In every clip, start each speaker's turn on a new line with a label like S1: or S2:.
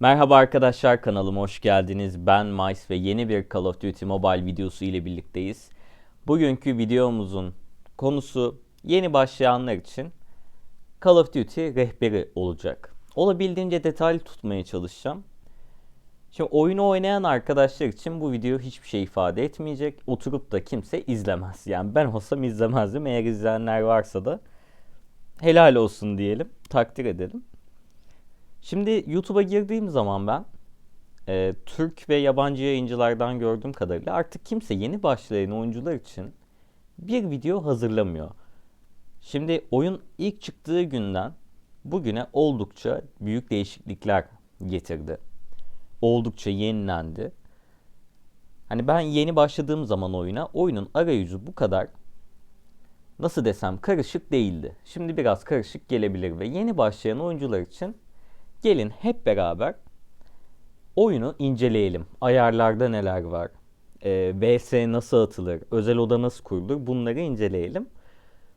S1: Merhaba arkadaşlar kanalıma hoş geldiniz. Ben Mice ve yeni bir Call of Duty Mobile videosu ile birlikteyiz. Bugünkü videomuzun konusu yeni başlayanlar için Call of Duty rehberi olacak. Olabildiğince detaylı tutmaya çalışacağım. Şimdi oyunu oynayan arkadaşlar için bu video hiçbir şey ifade etmeyecek. Oturup da kimse izlemez. Yani ben olsam izlemezdim. Eğer izleyenler varsa da helal olsun diyelim. Takdir edelim. Şimdi YouTube'a girdiğim zaman ben e, Türk ve yabancı yayıncılardan gördüğüm kadarıyla artık kimse yeni başlayan oyuncular için bir video hazırlamıyor. Şimdi oyun ilk çıktığı günden bugüne oldukça büyük değişiklikler getirdi. Oldukça yenilendi. Hani ben yeni başladığım zaman oyuna oyunun arayüzü bu kadar nasıl desem karışık değildi. Şimdi biraz karışık gelebilir ve yeni başlayan oyuncular için Gelin hep beraber oyunu inceleyelim. Ayarlarda neler var? E, VS nasıl atılır? Özel oda nasıl kurulur? Bunları inceleyelim.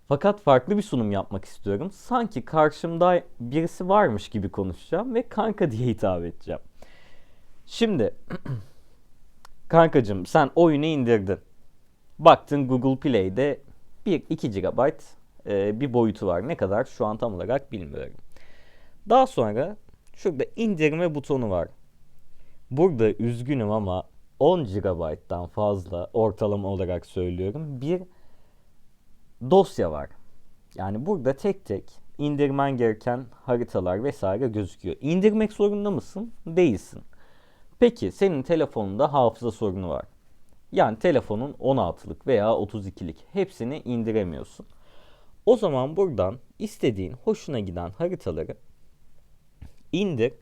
S1: Fakat farklı bir sunum yapmak istiyorum. Sanki karşımda birisi varmış gibi konuşacağım ve kanka diye hitap edeceğim. Şimdi kankacım sen oyunu indirdin. Baktın Google Play'de 1-2 GB e, bir boyutu var. Ne kadar şu an tam olarak bilmiyorum. Daha sonra Şurada indirme butonu var. Burada üzgünüm ama 10 GB'dan fazla ortalama olarak söylüyorum bir dosya var. Yani burada tek tek indirmen gereken haritalar vesaire gözüküyor. İndirmek zorunda mısın? Değilsin. Peki senin telefonunda hafıza sorunu var. Yani telefonun 16'lık veya 32'lik hepsini indiremiyorsun. O zaman buradan istediğin hoşuna giden haritaları indir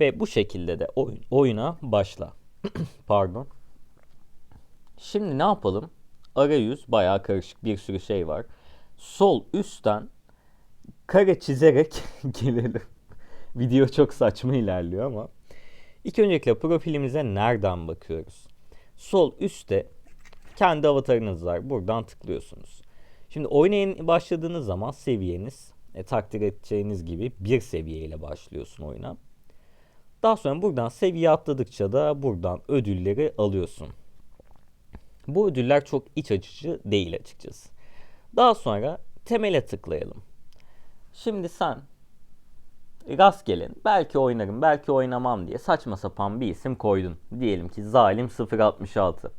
S1: ve bu şekilde de oyun, oyuna başla. Pardon. Şimdi ne yapalım? Arayüz bayağı karışık bir sürü şey var. Sol üstten kare çizerek gelelim. Video çok saçma ilerliyor ama. İlk öncelikle profilimize nereden bakıyoruz? Sol üstte kendi avatarınız var. Buradan tıklıyorsunuz. Şimdi oynayın başladığınız zaman seviyeniz e, takdir edeceğiniz gibi bir seviyeyle başlıyorsun oyuna. Daha sonra buradan seviye atladıkça da buradan ödülleri alıyorsun. Bu ödüller çok iç açıcı değil açıkçası. Daha sonra temele tıklayalım. Şimdi sen rastgele belki oynarım belki oynamam diye saçma sapan bir isim koydun. Diyelim ki Zalim 066.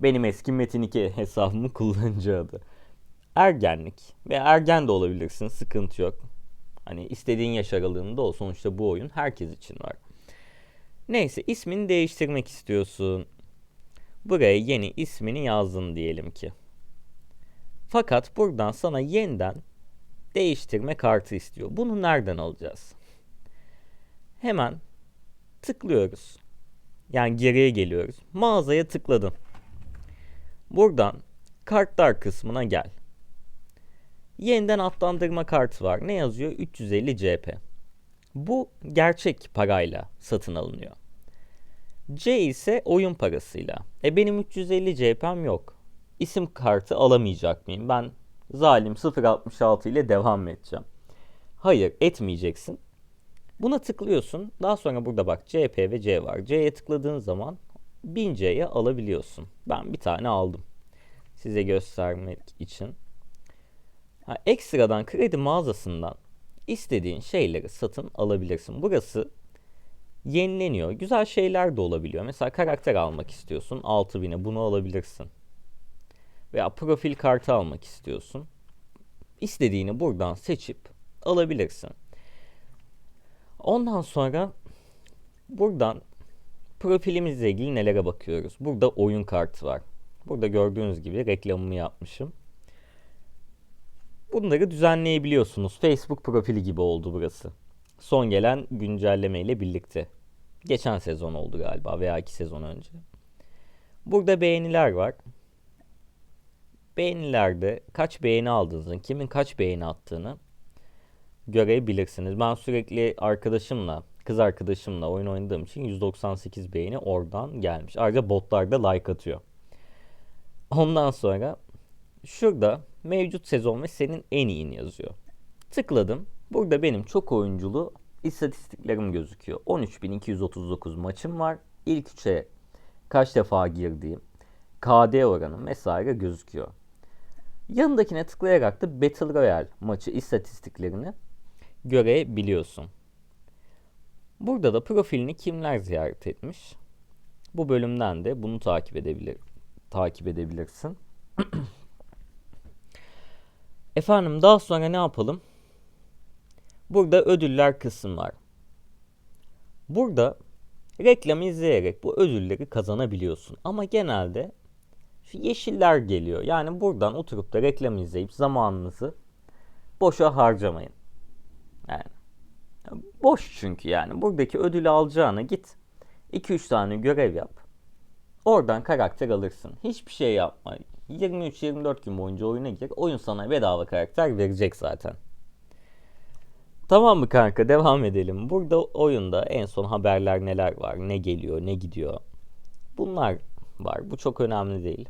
S1: Benim eski Metin 2 hesabımın kullanıcı adı ergenlik ve ergen de olabilirsin sıkıntı yok. Hani istediğin yaş aralığında ol sonuçta bu oyun herkes için var. Neyse ismini değiştirmek istiyorsun. Buraya yeni ismini yazdın diyelim ki. Fakat buradan sana yeniden değiştirme kartı istiyor. Bunu nereden alacağız? Hemen tıklıyoruz. Yani geriye geliyoruz. Mağazaya tıkladın. Buradan kartlar kısmına gel. Yeniden adlandırma kartı var. Ne yazıyor? 350 CP. Bu gerçek parayla satın alınıyor. C ise oyun parasıyla. E benim 350 CP'm yok. İsim kartı alamayacak mıyım? Ben zalim 066 ile devam edeceğim. Hayır etmeyeceksin. Buna tıklıyorsun. Daha sonra burada bak CP ve C var. C'ye tıkladığın zaman 1000C'ye alabiliyorsun. Ben bir tane aldım. Size göstermek için. Ha, ekstradan kredi mağazasından istediğin şeyleri satın alabilirsin. Burası yenileniyor. Güzel şeyler de olabiliyor. Mesela karakter almak istiyorsun. 6000'e bunu alabilirsin. Veya profil kartı almak istiyorsun. İstediğini buradan seçip alabilirsin. Ondan sonra buradan profilimizle ilgili nelere bakıyoruz. Burada oyun kartı var. Burada gördüğünüz gibi reklamımı yapmışım. Bunları düzenleyebiliyorsunuz. Facebook profili gibi oldu burası. Son gelen güncelleme ile birlikte. Geçen sezon oldu galiba veya iki sezon önce. Burada beğeniler var. Beğenilerde kaç beğeni aldığınızın, kimin kaç beğeni attığını görebilirsiniz. Ben sürekli arkadaşımla, kız arkadaşımla oyun oynadığım için 198 beğeni oradan gelmiş. Ayrıca botlar da like atıyor. Ondan sonra şurada mevcut sezon ve senin en iyini yazıyor. Tıkladım. Burada benim çok oyunculu istatistiklerim gözüküyor. 13.239 maçım var. İlk üçe kaç defa girdiğim, KD oranım vesaire gözüküyor. Yanındakine tıklayarak da Battle Royale maçı istatistiklerini görebiliyorsun. Burada da profilini kimler ziyaret etmiş? Bu bölümden de bunu takip edebilir takip edebilirsin. Efendim daha sonra ne yapalım? Burada ödüller kısım var. Burada reklam izleyerek bu ödülleri kazanabiliyorsun. Ama genelde şu yeşiller geliyor. Yani buradan oturup da reklam izleyip zamanınızı boşa harcamayın. Yani boş çünkü yani. Buradaki ödülü alacağına git 2-3 tane görev yap. Oradan karakter alırsın. Hiçbir şey yapma. 23-24 gün boyunca oyuna gir. Oyun sana bedava karakter verecek zaten. Tamam mı kanka devam edelim. Burada oyunda en son haberler neler var, ne geliyor, ne gidiyor. Bunlar var. Bu çok önemli değil.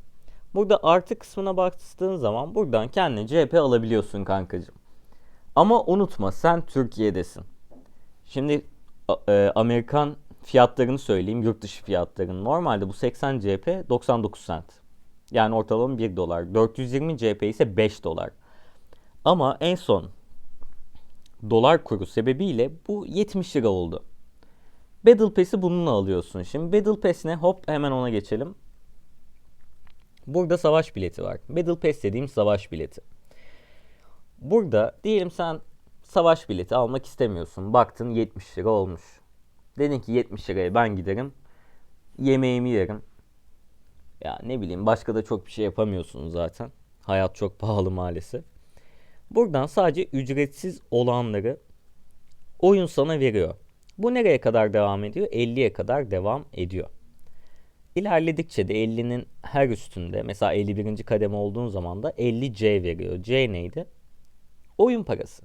S1: Burada artı kısmına baktığın zaman buradan kendine CHP alabiliyorsun kankacığım. Ama unutma sen Türkiye'desin. Şimdi e, Amerikan fiyatlarını söyleyeyim, yurt dışı fiyatlarını. Normalde bu 80 CHP 99 cent. Yani ortalama 1 dolar. 420 CHP ise 5 dolar. Ama en son dolar kuru sebebiyle bu 70 lira oldu. Battle Pass'i bununla alıyorsun. Şimdi Battle Pass ne? Hop hemen ona geçelim. Burada savaş bileti var. Battle Pass dediğim savaş bileti. Burada diyelim sen savaş bileti almak istemiyorsun. Baktın 70 lira olmuş. Dedin ki 70 liraya ben giderim. Yemeğimi yerim. Ya ne bileyim başka da çok bir şey yapamıyorsun zaten. Hayat çok pahalı maalesef. Buradan sadece ücretsiz olanları oyun sana veriyor. Bu nereye kadar devam ediyor? 50'ye kadar devam ediyor. İlerledikçe de 50'nin her üstünde mesela 51. kademe olduğun zaman da 50C veriyor. C neydi? Oyun parası.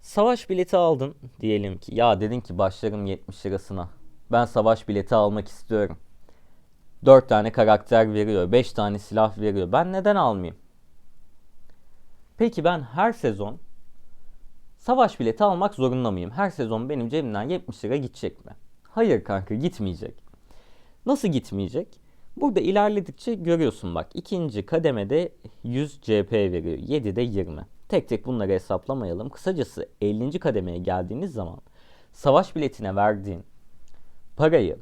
S1: Savaş bileti aldın diyelim ki. Ya dedin ki başlarım 70 lirasına. Ben savaş bileti almak istiyorum. 4 tane karakter veriyor. 5 tane silah veriyor. Ben neden almayayım? Peki ben her sezon savaş bileti almak zorunda mıyım? Her sezon benim cebimden 70 lira gidecek mi? Hayır kanka gitmeyecek. Nasıl gitmeyecek? Burada ilerledikçe görüyorsun bak. ikinci kademede 100 CP veriyor. 7'de 20. Tek tek bunları hesaplamayalım. Kısacası 50. kademeye geldiğiniz zaman savaş biletine verdiğin parayı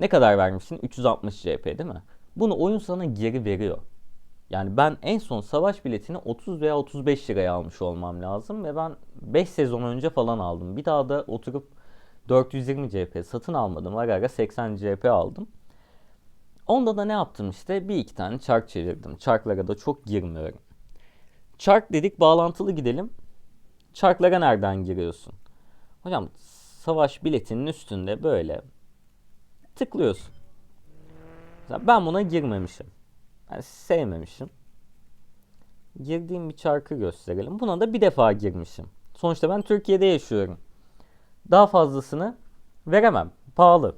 S1: ne kadar vermişsin? 360 CP değil mi? Bunu oyun sana geri veriyor. Yani ben en son savaş biletini 30 veya 35 liraya almış olmam lazım ve ben 5 sezon önce falan aldım. Bir daha da oturup 420 CP satın almadım. Ara ara 80 CP aldım. Onda da ne yaptım işte bir iki tane çark çevirdim. Çarklara da çok girmiyorum. Çark dedik bağlantılı gidelim. Çarklara nereden giriyorsun? Hocam savaş biletinin üstünde böyle tıklıyorsun. Ben buna girmemişim. Yani sevmemişim. Girdiğim bir çarkı gösterelim. Buna da bir defa girmişim. Sonuçta ben Türkiye'de yaşıyorum. Daha fazlasını veremem. Pahalı.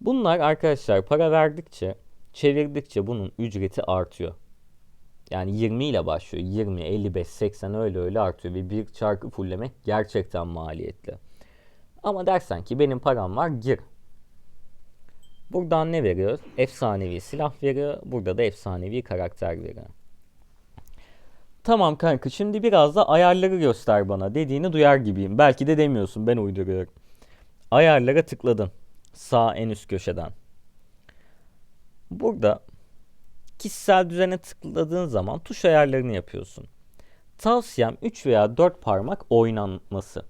S1: Bunlar arkadaşlar para verdikçe, çevirdikçe bunun ücreti artıyor. Yani 20 ile başlıyor. 20, 55, 80 öyle öyle artıyor. Ve bir çarkı fulllemek gerçekten maliyetli. Ama dersen ki benim param var gir. Buradan ne veriyor? Efsanevi silah veriyor. Burada da efsanevi karakter veriyor. Tamam kanka şimdi biraz da ayarları göster bana dediğini duyar gibiyim. Belki de demiyorsun ben uyduruyorum. Ayarlara tıkladın. Sağ en üst köşeden. Burada kişisel düzene tıkladığın zaman tuş ayarlarını yapıyorsun. Tavsiyem 3 veya 4 parmak oynanması.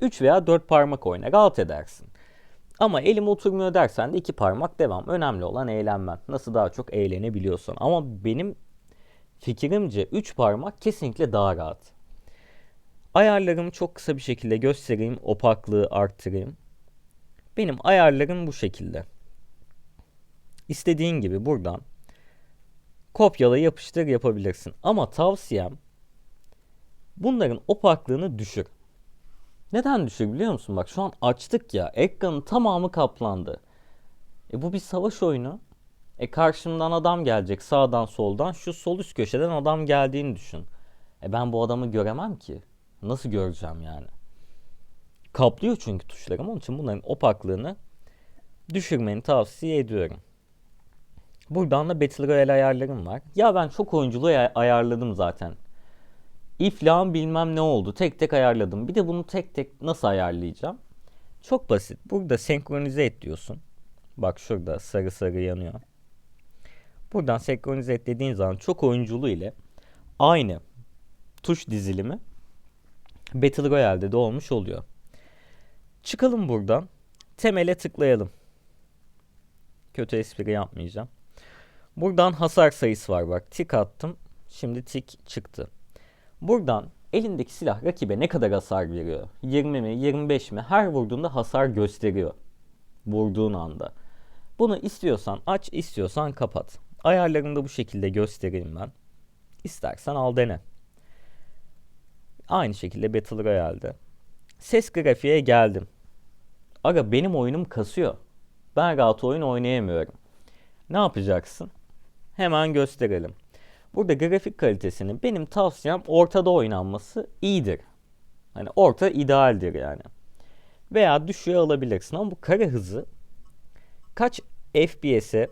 S1: 3 veya 4 parmak oyna rahat edersin. Ama elim oturmuyor dersen de iki parmak devam. Önemli olan eğlenmen. Nasıl daha çok eğlenebiliyorsan. Ama benim fikrimce üç parmak kesinlikle daha rahat. Ayarlarımı çok kısa bir şekilde göstereyim. Opaklığı arttırayım. Benim ayarlarım bu şekilde. İstediğin gibi buradan kopyala yapıştır yapabilirsin. Ama tavsiyem bunların opaklığını düşür. Neden düşük biliyor musun? Bak şu an açtık ya. Ekranın tamamı kaplandı. E bu bir savaş oyunu. E karşımdan adam gelecek sağdan soldan. Şu sol üst köşeden adam geldiğini düşün. E ben bu adamı göremem ki. Nasıl göreceğim yani? Kaplıyor çünkü tuşlarım. Onun için bunların opaklığını düşürmeni tavsiye ediyorum. Buradan da Battle Royale ayarlarım var. Ya ben çok oyunculuğu ay- ayarladım zaten. İflahım bilmem ne oldu. Tek tek ayarladım. Bir de bunu tek tek nasıl ayarlayacağım? Çok basit. Burada senkronize et diyorsun. Bak şurada sarı sarı yanıyor. Buradan senkronize et dediğin zaman çok oyunculuğu ile aynı tuş dizilimi Battle Royale'de de olmuş oluyor. Çıkalım buradan. Temele tıklayalım. Kötü espri yapmayacağım. Buradan hasar sayısı var bak. Tik attım. Şimdi tik çıktı. Buradan elindeki silah rakibe ne kadar hasar veriyor? 20 mi, 25 mi? Her vurduğunda hasar gösteriyor. Vurduğun anda. Bunu istiyorsan aç, istiyorsan kapat. Ayarlarını bu şekilde göstereyim ben. İstersen al dene. Aynı şekilde Battle Royale'de. Ses grafiğe geldim. Aga benim oyunum kasıyor. Ben rahat oyun oynayamıyorum. Ne yapacaksın? Hemen gösterelim. Burada grafik kalitesini benim tavsiyem ortada oynanması iyidir. Hani orta idealdir yani. Veya düşüğe alabilirsin ama bu kare hızı kaç FPS'e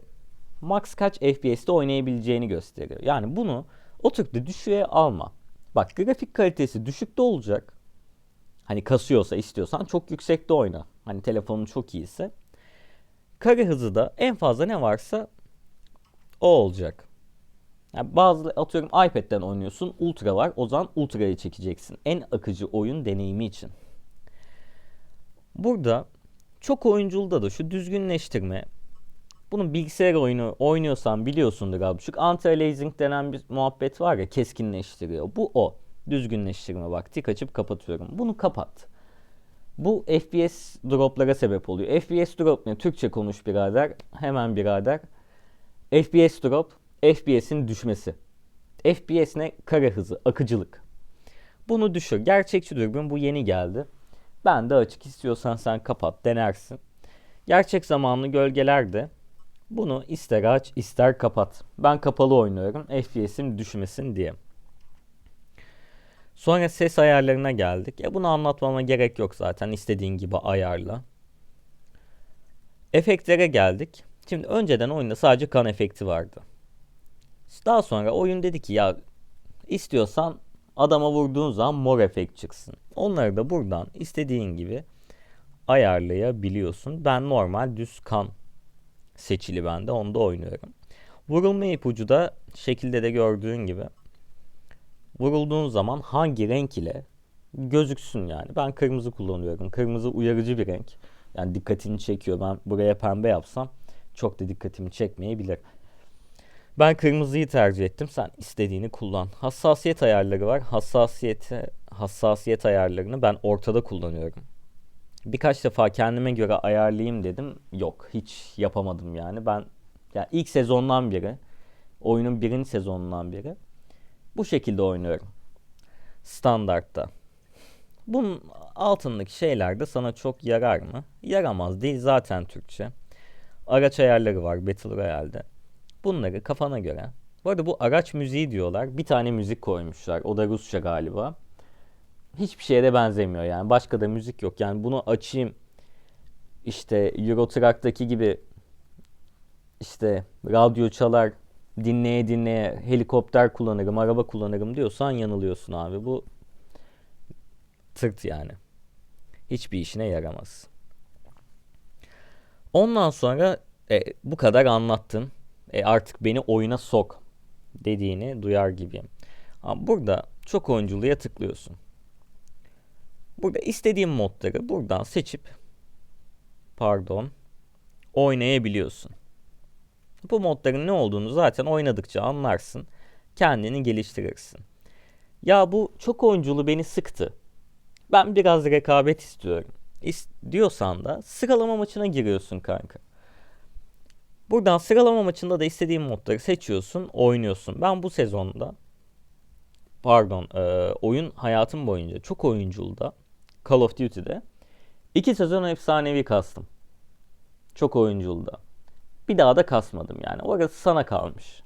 S1: max kaç FPS'te oynayabileceğini gösteriyor. Yani bunu oturup da düşüğe alma. Bak grafik kalitesi düşükte olacak. Hani kasıyorsa istiyorsan çok yüksekte oyna. Hani telefonun çok iyiyse. Kare hızı da en fazla ne varsa o olacak. Yani bazı atıyorum iPad'den oynuyorsun. Ultra var. O zaman Ultra'yı çekeceksin. En akıcı oyun deneyimi için. Burada çok oyunculda da şu düzgünleştirme bunun bilgisayar oyunu oynuyorsan biliyorsundur abi. Şu anti-aliasing denen bir muhabbet var ya keskinleştiriyor. Bu o. Düzgünleştirme bak. Tik açıp kapatıyorum. Bunu kapat. Bu FPS droplara sebep oluyor. FPS drop ne? Türkçe konuş birader. Hemen birader. FPS drop, FPS'in düşmesi. FPS ne? Kare hızı, akıcılık. Bunu düşür. Gerçekçi dürbün bu yeni geldi. Ben de açık istiyorsan sen kapat, denersin. Gerçek zamanlı gölgelerde bunu ister aç ister kapat. Ben kapalı oynuyorum FPS'im düşmesin diye. Sonra ses ayarlarına geldik. Ya bunu anlatmama gerek yok zaten. istediğin gibi ayarla. Efektlere geldik. Şimdi önceden oyunda sadece kan efekti vardı. Daha sonra oyun dedi ki ya istiyorsan adama vurduğun zaman mor efekt çıksın. Onları da buradan istediğin gibi ayarlayabiliyorsun. Ben normal düz kan seçili bende. Onda oynuyorum. Vurulma ipucu da şekilde de gördüğün gibi vurulduğun zaman hangi renk ile gözüksün yani. Ben kırmızı kullanıyorum. Kırmızı uyarıcı bir renk. Yani dikkatini çekiyor. Ben buraya pembe yapsam çok da dikkatimi çekmeyebilir. Ben kırmızıyı tercih ettim. Sen istediğini kullan. Hassasiyet ayarları var. Hassasiyeti, hassasiyet ayarlarını ben ortada kullanıyorum. Birkaç defa kendime göre ayarlayayım dedim. Yok, hiç yapamadım yani. Ben yani ilk sezondan beri, oyunun birinci sezonundan beri bu şekilde oynuyorum. Standartta. Bunun altındaki şeyler de sana çok yarar mı? Yaramaz değil zaten Türkçe. Araç ayarları var Battle Royale'de. Bunları kafana göre. Bu arada bu araç müziği diyorlar. Bir tane müzik koymuşlar. O da Rusça galiba. Hiçbir şeye de benzemiyor yani. Başka da müzik yok. Yani bunu açayım. İşte Euro Truck'taki gibi işte radyo çalar dinleye dinleye helikopter kullanırım, araba kullanırım diyorsan yanılıyorsun abi. Bu tırt yani. Hiçbir işine yaramaz. Ondan sonra e, bu kadar anlattın. E, artık beni oyuna sok dediğini duyar gibiyim. Ama burada çok oyunculuğa tıklıyorsun. Burada istediğin modları buradan seçip pardon oynayabiliyorsun. Bu modların ne olduğunu zaten oynadıkça anlarsın. Kendini geliştirirsin. Ya bu çok oyunculu beni sıktı. Ben biraz rekabet istiyorum. İst diyorsan da sıralama maçına giriyorsun kanka. Buradan sıralama maçında da istediğin modları seçiyorsun, oynuyorsun. Ben bu sezonda pardon, e, oyun hayatım boyunca çok oyunculda Call of Duty'de iki sezon efsanevi kastım. Çok oyunculda. Bir daha da kasmadım yani. Orası sana kalmış.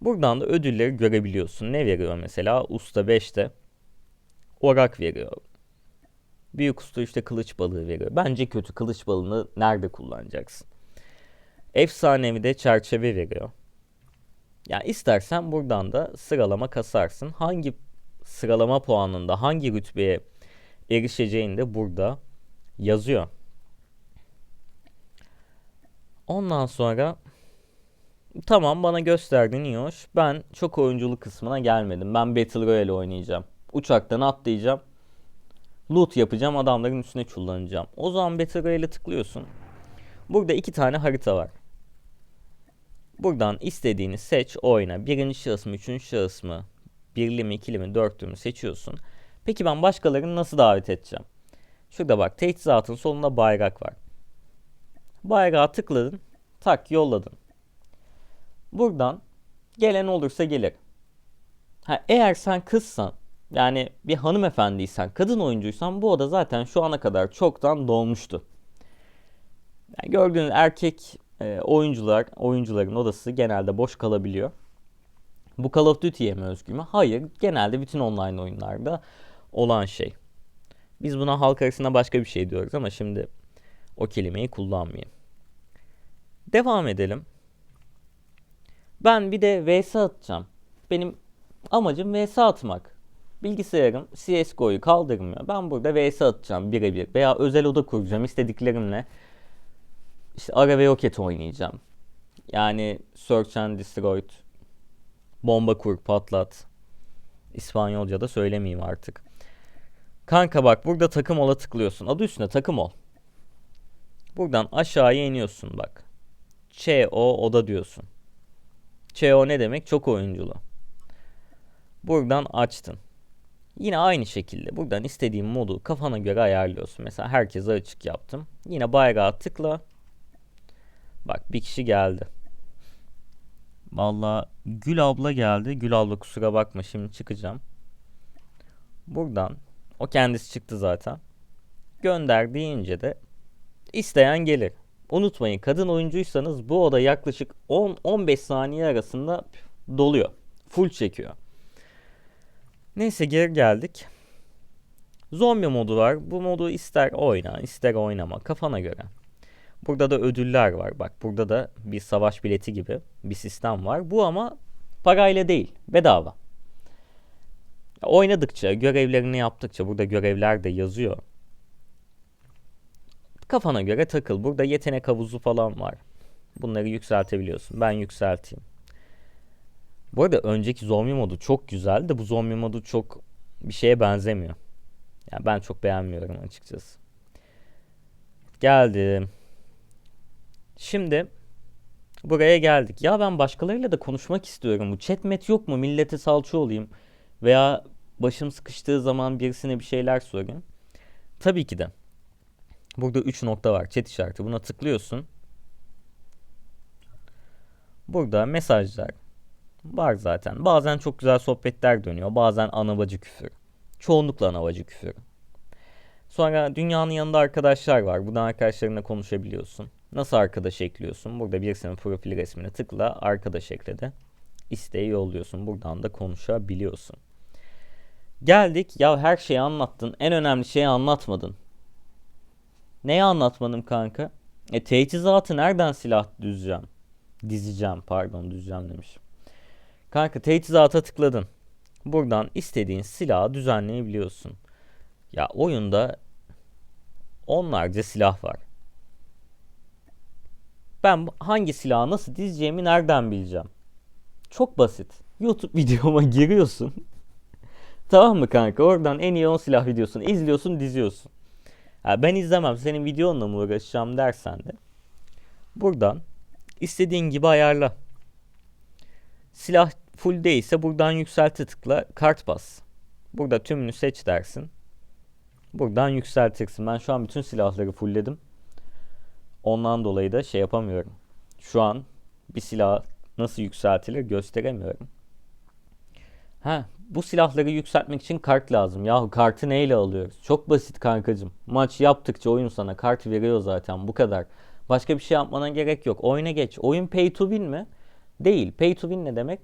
S1: Buradan da ödülleri görebiliyorsun. Ne veriyor mesela? Usta 5'te orak veriyor. Büyük usta işte kılıç balığı veriyor. Bence kötü kılıç balığını nerede kullanacaksın? Efsanevi de çerçeve veriyor. Yani istersen buradan da sıralama kasarsın. Hangi sıralama puanında hangi rütbeye erişeceğini de burada yazıyor. Ondan sonra tamam bana gösterdin iyi hoş. Ben çok oyunculuk kısmına gelmedim. Ben Battle Royale oynayacağım. Uçaktan atlayacağım. Loot yapacağım. Adamların üstüne çullanacağım. O zaman Battle Royale'e tıklıyorsun. Burada iki tane harita var. Buradan istediğini seç, oyna. Birinci şahıs mı, üçüncü şahıs mı, birli mi, ikili mi, dörtlü mü seçiyorsun. Peki ben başkalarını nasıl davet edeceğim? Şurada bak teçhizatın solunda bayrak var. Bayrağa tıkladın, tak yolladın. Buradan gelen olursa gelir. Ha, eğer sen kızsan, yani bir hanımefendiysen, kadın oyuncuysan bu oda zaten şu ana kadar çoktan dolmuştu. Yani gördüğünüz erkek e, oyuncular, oyuncuların odası genelde boş kalabiliyor. Bu Call of Duty'ye mi özgü mü? Hayır. Genelde bütün online oyunlarda olan şey. Biz buna halk arasında başka bir şey diyoruz ama şimdi o kelimeyi kullanmayayım. Devam edelim. Ben bir de VS atacağım. Benim amacım VS atmak. Bilgisayarım CSGO'yu kaldırmıyor. Ben burada VS atacağım birebir veya özel oda kuracağım istediklerimle. İşte ara ve roket oynayacağım. Yani Search and Destroy, bomba kur, patlat. İspanyolca da söylemeyeyim artık. Kanka bak burada takım ola tıklıyorsun. Adı üstünde takım ol. Buradan aşağıya iniyorsun bak. CO oda diyorsun. CO ne demek? Çok oyunculu. Buradan açtın. Yine aynı şekilde buradan istediğin modu kafana göre ayarlıyorsun. Mesela herkese açık yaptım. Yine bayrağı tıkla. Bak bir kişi geldi. Valla Gül abla geldi. Gül abla kusura bakma şimdi çıkacağım. Buradan o kendisi çıktı zaten. Gönder deyince de isteyen gelir. Unutmayın kadın oyuncuysanız bu oda yaklaşık 10-15 saniye arasında doluyor. Full çekiyor. Neyse geri geldik. Zombi modu var. Bu modu ister oyna ister oynama kafana göre. Burada da ödüller var. Bak burada da bir savaş bileti gibi bir sistem var. Bu ama parayla değil bedava. Oynadıkça, görevlerini yaptıkça burada görevler de yazıyor. Kafana göre takıl. Burada yetenek havuzu falan var. Bunları yükseltebiliyorsun. Ben yükselteyim. Bu arada önceki zombi modu çok güzel de bu zombi modu çok bir şeye benzemiyor. Yani ben çok beğenmiyorum açıkçası. Geldim. Şimdi buraya geldik. Ya ben başkalarıyla da konuşmak istiyorum. Bu chatmet yok mu? Millete salça olayım. Veya başım sıkıştığı zaman birisine bir şeyler sorayım. Tabii ki de. Burada 3 nokta var. Chat işareti. Buna tıklıyorsun. Burada mesajlar var zaten. Bazen çok güzel sohbetler dönüyor. Bazen anabacı küfür. Çoğunlukla anabacı küfür. Sonra dünyanın yanında arkadaşlar var. Buradan arkadaşlarınla konuşabiliyorsun. Nasıl arkadaş ekliyorsun? Burada birisinin profil resmine tıkla arkadaş ekledi. İsteği yolluyorsun. Buradan da konuşabiliyorsun. Geldik. Ya her şeyi anlattın. En önemli şeyi anlatmadın. Neyi anlatmadım kanka? E teçhizatı nereden silah düzeceğim? Dizeceğim pardon düzeceğim demiş. Kanka teçhizata tıkladın. Buradan istediğin silahı düzenleyebiliyorsun. Ya oyunda onlarca silah var. Ben hangi silahı nasıl dizeceğimi nereden bileceğim? Çok basit. YouTube videoma giriyorsun. tamam mı kanka? Oradan en iyi 10 silah videosunu izliyorsun, diziyorsun. Ya ben izlemem. Senin videonla mı uğraşacağım dersen de. Buradan istediğin gibi ayarla. Silah full değilse buradan yükselti tıkla, kart bas. Burada tümünü seç dersin. Buradan yükseltirsin. Ben şu an bütün silahları fullledim. Ondan dolayı da şey yapamıyorum. Şu an bir silah nasıl yükseltilir gösteremiyorum. Ha, bu silahları yükseltmek için kart lazım. Yahu kartı neyle alıyoruz? Çok basit kankacım. Maç yaptıkça oyun sana kart veriyor zaten bu kadar. Başka bir şey yapmana gerek yok. Oyuna geç. Oyun pay to win mi? Değil. Pay to win ne demek?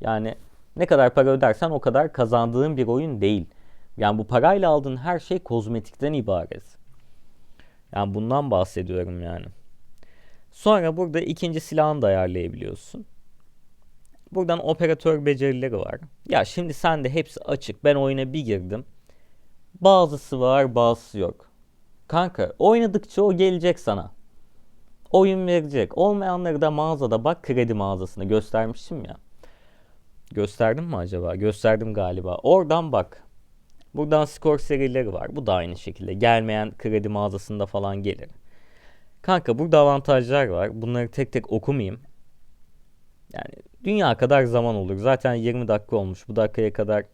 S1: Yani ne kadar para ödersen o kadar kazandığın bir oyun değil. Yani bu parayla aldığın her şey kozmetikten ibaret. Yani bundan bahsediyorum yani. Sonra burada ikinci silahını da ayarlayabiliyorsun. Buradan operatör becerileri var. Ya şimdi sende hepsi açık. Ben oyuna bir girdim. Bazısı var, bazısı yok. Kanka oynadıkça o gelecek sana. Oyun verecek. Olmayanları da mağazada bak kredi mağazasında göstermiştim ya. Gösterdim mi acaba? Gösterdim galiba. Oradan bak. Buradan skor serileri var. Bu da aynı şekilde. Gelmeyen kredi mağazasında falan gelir. Kanka burada avantajlar var. Bunları tek tek okumayayım. Yani dünya kadar zaman olur. Zaten 20 dakika olmuş. Bu dakikaya kadar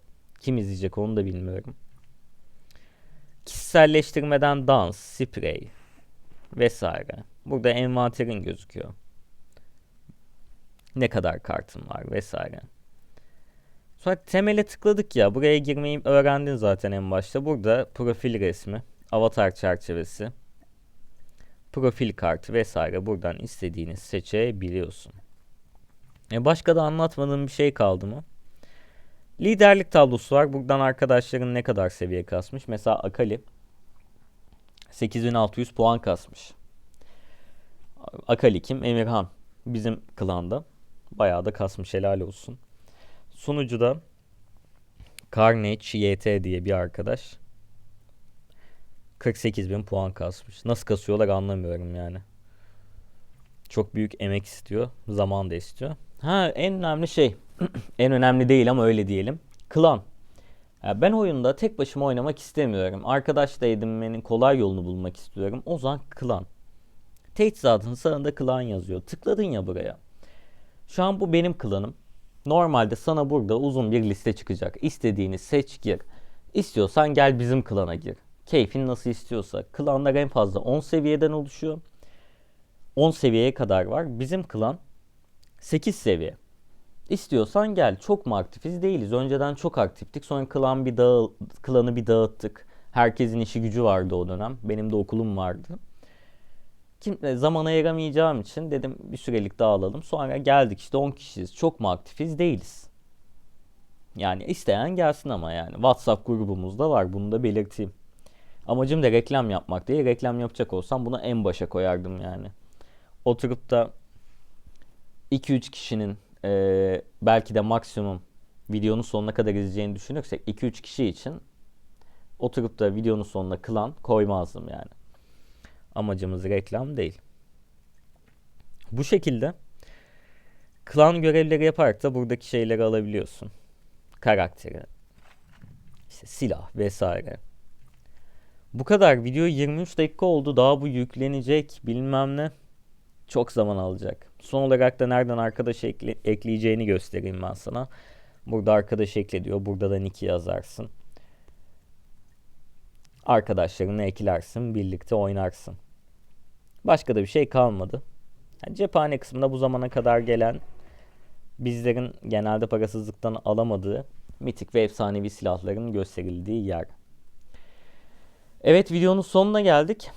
S1: kim izleyecek onu da bilmiyorum. Kişiselleştirmeden dans, sprey vesaire. Burada envanterin gözüküyor. Ne kadar kartın var vesaire. Sonra temele tıkladık ya. Buraya girmeyi öğrendin zaten en başta. Burada profil resmi, avatar çerçevesi, profil kartı vesaire. Buradan istediğini seçebiliyorsun. E başka da anlatmadığım bir şey kaldı mı? Liderlik tablosu var. Buradan arkadaşların ne kadar seviye kasmış. Mesela Akali 8600 puan kasmış. Akali kim? Emirhan. Bizim klanda. Bayağı da kasmış helal olsun. Sunucuda Carnage YT diye bir arkadaş 48 bin puan kasmış. Nasıl kasıyorlar anlamıyorum yani. Çok büyük emek istiyor. Zaman da istiyor. Ha en önemli şey. en önemli değil ama öyle diyelim. Klan. Ya ben oyunda tek başıma oynamak istemiyorum. Arkadaş da edinmenin kolay yolunu bulmak istiyorum. O zaman klan. Teçhizatın sağında klan yazıyor. Tıkladın ya buraya. Şu an bu benim klanım. Normalde sana burada uzun bir liste çıkacak. İstediğini seç gir. İstiyorsan gel bizim klana gir. Keyfin nasıl istiyorsa. Klanlar en fazla 10 seviyeden oluşuyor. 10 seviyeye kadar var. Bizim klan 8 seviye. İstiyorsan gel. Çok mu aktifiz? Değiliz. Önceden çok aktiftik. Sonra klan bir dağıl klanı bir dağıttık. Herkesin işi gücü vardı o dönem. Benim de okulum vardı. Kim, e, zaman ayıramayacağım için dedim bir sürelik dağılalım. Sonra geldik işte 10 kişiyiz. Çok mu aktifiz? Değiliz. Yani isteyen gelsin ama yani. WhatsApp grubumuzda var. Bunu da belirteyim. Amacım da reklam yapmak değil. Reklam yapacak olsam bunu en başa koyardım yani. Oturup da 2-3 kişinin e, belki de maksimum videonun sonuna kadar izleyeceğini düşünürsek 2-3 kişi için oturup da videonun sonuna klan koymazdım yani. Amacımız reklam değil. Bu şekilde klan görevleri yaparak da buradaki şeyleri alabiliyorsun. Karakteri, işte silah vesaire. Bu kadar. Video 23 dakika oldu. Daha bu yüklenecek bilmem ne. Çok zaman alacak. Son olarak da nereden arkadaş ekle, ekleyeceğini göstereyim ben sana. Burada arkadaş ekle diyor. Burada da nick yazarsın. Arkadaşlarını eklersin. Birlikte oynarsın. Başka da bir şey kalmadı. Yani cephane kısmında bu zamana kadar gelen bizlerin genelde parasızlıktan alamadığı mitik ve efsanevi silahların gösterildiği yer. Evet videonun sonuna geldik.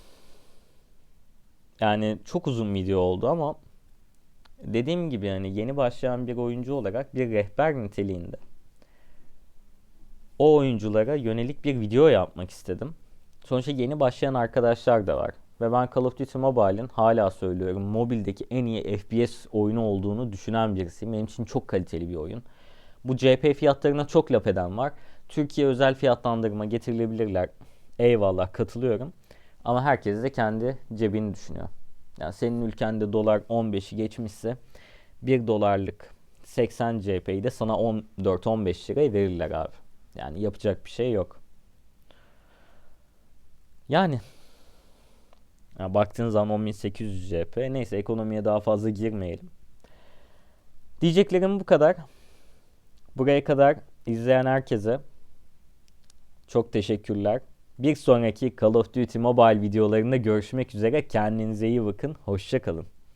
S1: Yani çok uzun video oldu ama dediğim gibi yani yeni başlayan bir oyuncu olarak bir rehber niteliğinde o oyunculara yönelik bir video yapmak istedim. Sonuçta yeni başlayan arkadaşlar da var. Ve ben Call of Duty Mobile'in hala söylüyorum mobildeki en iyi FPS oyunu olduğunu düşünen birisiyim. Benim için çok kaliteli bir oyun. Bu CP fiyatlarına çok laf eden var. Türkiye özel fiyatlandırma getirilebilirler. Eyvallah katılıyorum. Ama herkes de kendi cebini düşünüyor. Yani senin ülkende dolar 15'i geçmişse 1 dolarlık 80 CP'yi de sana 14-15 liraya verirler abi. Yani yapacak bir şey yok. Yani yani baktığın zaman 10800 CP. Neyse ekonomiye daha fazla girmeyelim. Diyeceklerim bu kadar. Buraya kadar izleyen herkese çok teşekkürler. Bir sonraki Call of Duty Mobile videolarında görüşmek üzere. Kendinize iyi bakın. Hoşçakalın.